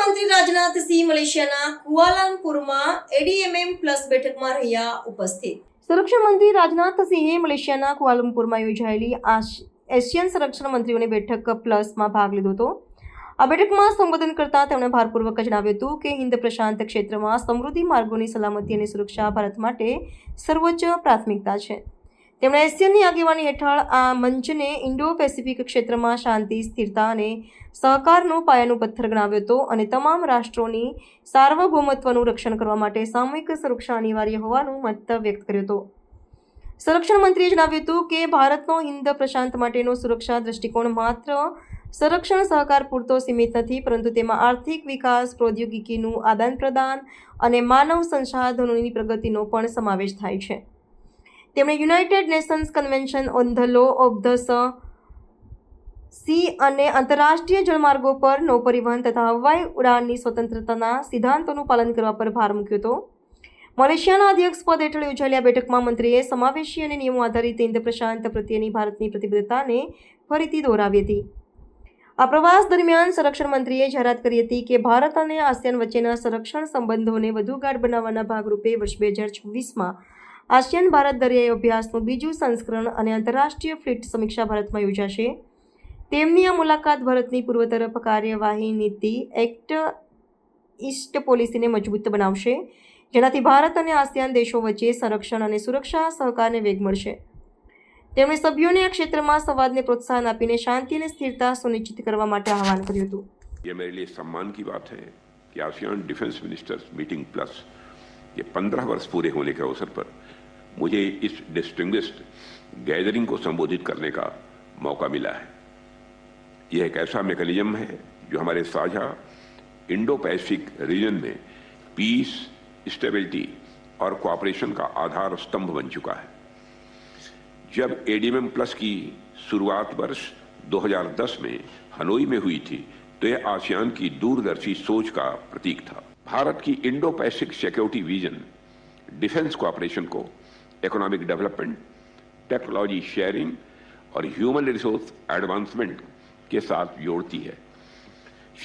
મંત્રી રાજનાથસિંહ મલેશિયાના કુઆલાલંપુરમાં એડીએમએમ પ્લસ બેઠકમાં રહ્યા ઉપસ્થિત. સંરક્ષણ મંત્રી રાજનાથસિંહે મલેશિયાના કુઆલાલંપુરમાં યોજાયેલી એશિયન સંરક્ષણ મંત્રીઓની બેઠક પ્લસમાં ભાગ લીધો હતો. આ બેઠકમાં સંબોધન કરતા તેમણે ભારપૂર્વક જણાવ્યું હતું કે હિન્દ પ્રશાંત ક્ષેત્રમાં સમૃદ્ધિ માર્ગોની સલામતી અને સુરક્ષા ભારત માટે સર્વોચ્ચ પ્રાથમિકતા છે. તેમણે એશિયનની આગેવાની હેઠળ આ મંચને ઇન્ડો પેસિફિક ક્ષેત્રમાં શાંતિ, સ્થિરતા અને સહકારનો પાયાનો પથ્થર ગણાવ્યો હતો અને તમામ રાષ્ટ્રોની સાર્વભૌમત્વનું રક્ષણ કરવા માટે સામૂહિક સુરક્ષા અનિવાર્ય હોવાનું મત વ્યક્ત કર્યો હતો. સંરક્ષણ મંત્રીએ જણાવ્યું હતું કે ભારતનો હિન્દ પ્રશાંત માટેનો સુરક્ષા દૃષ્ટિકોણ માત્ર સંરક્ષણ સહકાર પૂરતો સીમિત નથી, પરંતુ તેમાં આર્થિક વિકાસ, પ્રૌદ્યોગિકીનું આદાન પ્રદાન અને માનવ સંસાધનોની પ્રગતિનો પણ સમાવેશ થાય છે. તેમણે United Nations convention on the law of the sea અને આંતરરાષ્ટ્રીય જળમાર્ગો પર નૌ પરિવહન તથા હવાઈ ઉડાનની સ્વતંત્રતાના સિદ્ધાંતોનું પાલન કરવા પર ભાર મૂક્યો હતો. મલેશિયાના અધ્યક્ષ પદ હેઠળ યોજાયેલી આ બેઠકમાં મંત્રીએ સમાવેશી અને નિયમો આધારિત ઇન્દ પ્રશાંત પ્રત્યેની ભારતની પ્રતિબદ્ધતાને ફરીથી દોહરાવી હતી. આ પ્રવાસ દરમિયાન સંરક્ષણ મંત્રીએ જાહેરાત કરી હતી કે ભારત અને આસિયાન વચ્ચેના સંરક્ષણ સંબંધોને વધુ ગાઢ બનાવવાના ભાગરૂપે વર્ષ બે હજાર છવ્વીસમાં આસિયાન ભારત દરિયાઈ અભ્યાસનું બીજું સંસ્કરણ અને આંતરરાષ્ટ્રીય ફ્લીટ સમીક્ષા ભારતમાં યોજાશે તેમની આ મુલાકાત ભારતની પૂર્વ તરફ કાર્યવાહી નીતિ એક્ટ ઈસ્ટ પોલિસીને મજબૂત બનાવશે જેનાથી ભારત અને આસિયાન દેશો વચ્ચે સંરક્ષણ અને સુરક્ષા સહકારને વેગ મળશે તેમણે સભ્યોને આ ક્ષેત્રમાં સંવાદને પ્રોત્સાહન આપીને શાંતિ અને સ્થિરતા સુનિશ્ચિત કરવા માટે આહવાન કર્યું હતું ये मेरे लिए सम्मान की बात है कि ASEAN defence ministers meeting plus के पंद्रह वर्ष पूरे होने के अवसर पर मुझे इस डिस्टिंग्विश्ड गैदरिंग को संबोधित करने का मौका मिला है। यह एक ऐसा मैकेनिज्म है जो हमारे साझा इंडो पैसिफिक रीजन में पीस स्टेबिलिटी और कोऑपरेशन का आधार स्तंभ बन चुका है। जब एडीएमएम प्लस की शुरुआत वर्ष 2010 में हनोई में हुई थी तो यह आसियान की दूरदर्शी सोच का प्रतीक था। भारत की Indo Pacific security vision defence cooperation को इकोनॉमिक डेवलपमेंट टेक्नोलॉजी शेयरिंग और ह्यूमन रिसोर्स एडवांसमेंट के साथ जोड़ती है।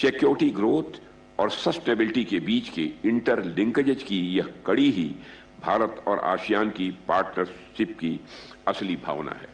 सिक्योरिटी ग्रोथ और सस्टेबिलिटी के बीच के इंटर लिंकेजेज की यह कड़ी ही भारत और आसियान की पार्टनरशिप की असली भावना है।